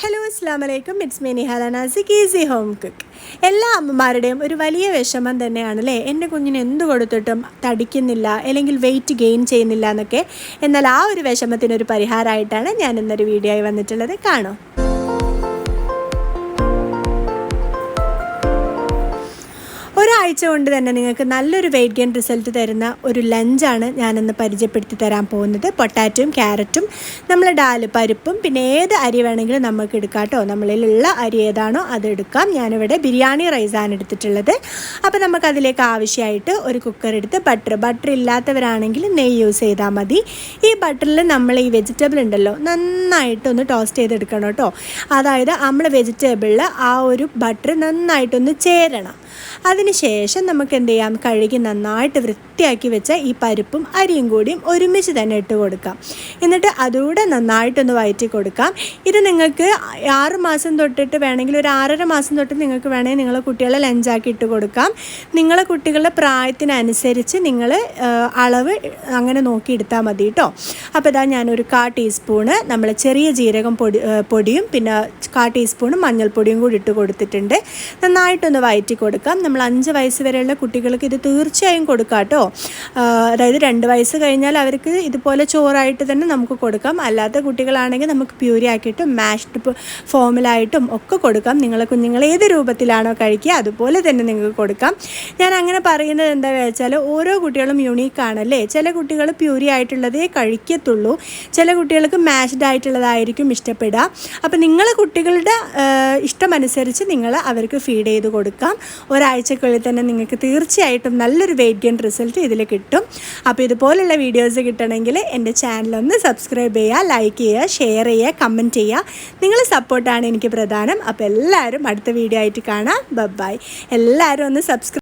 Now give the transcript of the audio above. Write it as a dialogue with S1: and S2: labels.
S1: Hello അസ്സാം വലൈക്കും it's me Nihala easy home cook എല്ലാ അമ്മമാരുടെയും ഒരു വലിയ വിഷമം തന്നെയാണ് അല്ലേ എന്റെ കുഞ്ഞിന് എന്ത് കൊടുത്തിട്ടും തടിക്കുന്നില്ല അല്ലെങ്കിൽ വെയിറ്റ് ഗെയിൻ ചെയ്യുന്നില്ല എന്നൊക്കെ. എന്നാൽ ആ ഒരു വിഷമത്തിനൊരു പരിഹാരമായിട്ടാണ് ഞാൻ ഇന്നൊരു വീഡിയോ ആയി വന്നിട്ടുള്ളത്. കാണോ. ഒരാഴ്ച കൊണ്ട് തന്നെ നിങ്ങൾക്ക് നല്ലൊരു വെയിറ്റ് ഗെയിൻ റിസൾട്ട് തരുന്ന ഒരു ലഞ്ചാണ് ഞാനിന്ന് പരിചയപ്പെടുത്തി തരാൻ പോകുന്നത്. പൊട്ടാറ്റോയും ക്യാരറ്റും നമ്മൾ ഡാൽ പരിപ്പും പിന്നെ ഏത് അരി വേണമെങ്കിലും നമുക്ക് എടുക്കാം കേട്ടോ. നമ്മളിലുള്ള അരി ഏതാണോ അത് എടുക്കാം. ഞാനിവിടെ ബിരിയാണി റൈസാണ് എടുത്തിട്ടുള്ളത്. അപ്പോൾ നമുക്കതിലേക്ക് ആവശ്യമായിട്ട് ഒരു കുക്കർ എടുത്ത് ബട്ടർ ബട്ടർ ഇല്ലാത്തവരാണെങ്കിൽ നെയ്യ് യൂസ് ചെയ്താൽ മതി. ഈ ബട്ടറിൽ നമ്മൾ ഈ വെജിറ്റബിൾ ഉണ്ടല്ലോ നന്നായിട്ടൊന്ന് ടോസ്റ്റ് ചെയ്തെടുക്കണം കേട്ടോ. അതായത് നമ്മൾ വെജിറ്റബിളിൽ ആ ഒരു ബട്ടർ നന്നായിട്ടൊന്ന് ചേരണം. അതിനുശേഷം നമുക്ക് എന്ത് ചെയ്യാം? കഴുകി നന്നായിട്ട് വൃത്തിയാക്കി വെച്ച ഈ പരിപ്പും അരിയും കൂടിയും ഒരുമിച്ച് തന്നെ ഇട്ട് കൊടുക്കാം. എന്നിട്ട് അതുകൂടെ നന്നായിട്ടൊന്ന് വയറ്റി കൊടുക്കാം. ഇത് നിങ്ങൾക്ക് ആറ് മാസം തൊട്ടിട്ട് വേണമെങ്കിൽ ഒരു ആറര മാസം തൊട്ട് നിങ്ങൾക്ക് വേണമെങ്കിൽ നിങ്ങളെ കുട്ടികളെ ലഞ്ചാക്കി ഇട്ട് കൊടുക്കാം. നിങ്ങളെ കുട്ടികളുടെ പ്രായത്തിനനുസരിച്ച് നിങ്ങൾ അളവ് അങ്ങനെ നോക്കി എടുത്താൽ മതി കേട്ടോ അപ്പോൾ ഇതാ ഞാനൊരു കാ ടീസ്പൂണ് നമ്മൾ ചെറിയ ജീരകം പൊടി പൊടിയും പിന്നെ കാ ടീസ്പൂണും മഞ്ഞൾപ്പൊടിയും കൂടി ഇട്ട് കൊടുത്തിട്ടുണ്ട്. നന്നായിട്ടൊന്ന് വയറ്റി കൊടുക്കാം. നമ്മൾ അഞ്ച് വയസ്സ് വരെയുള്ള കുട്ടികൾക്ക് ഇത് തീർച്ചയായും കൊടുക്കാം കേട്ടോ അതായത് രണ്ട് വയസ്സ് കഴിഞ്ഞാൽ അവർക്ക് ഇതുപോലെ ചോറായിട്ട് തന്നെ നമുക്ക് കൊടുക്കാം. അല്ലാത്ത കുട്ടികളാണെങ്കിൽ നമുക്ക് പ്യൂരി ആക്കിയിട്ടും മാഷ്ഡ് ഫോമിലായിട്ടും ഒക്കെ കൊടുക്കാം. നിങ്ങളെ കുഞ്ഞുങ്ങൾ ഏത് രൂപത്തിലാണോ കഴിക്കുക അതുപോലെ തന്നെ നിങ്ങൾക്ക് കൊടുക്കാം. ഞാൻ അങ്ങനെ പറയുന്നത് എന്താ വെച്ചാൽ ഓരോ കുട്ടികളും യുണീക്ക് ആണല്ലേ? ചില കുട്ടികൾ പ്യൂരി ആയിട്ടുള്ളതേ കഴിക്കത്തുള്ളൂ. ചില കുട്ടികൾക്ക് മാഷ്ഡ് ആയിട്ടുള്ളതായിരിക്കും ഇഷ്ടപ്പെടുക. അപ്പം നിങ്ങളെ കുട്ടികളുടെ ഇഷ്ടമനുസരിച്ച് നിങ്ങൾ അവർക്ക് ഫീഡ് ചെയ്ത് കൊടുക്കാം. ഒരാഴ്ചക്കുള്ളിൽ തന്നെ നിങ്ങൾക്ക് തീർച്ചയായിട്ടും നല്ലൊരു വെയിറ്റ് ഗെയിൻ റിസൾട്ട് ഇതിൽ കിട്ടും. അപ്പോൾ ഇതുപോലുള്ള വീഡിയോസ് കിട്ടണമെങ്കിൽ എന്റെ ചാനലൊന്ന് സബ്സ്ക്രൈബ് ചെയ്യുക ലൈക്ക് ചെയ്യുക ഷെയർ ചെയ്യുക കമന്റ് ചെയ്യുക. നിങ്ങളെ സപ്പോർട്ടാണ് എനിക്ക് പ്രധാനം. അപ്പോൾ എല്ലാവരും അടുത്ത വീഡിയോ ആയിട്ട് കാണാം. ബൈ എല്ലാവരും ഒന്ന് സബ്സ്ക്രൈബ്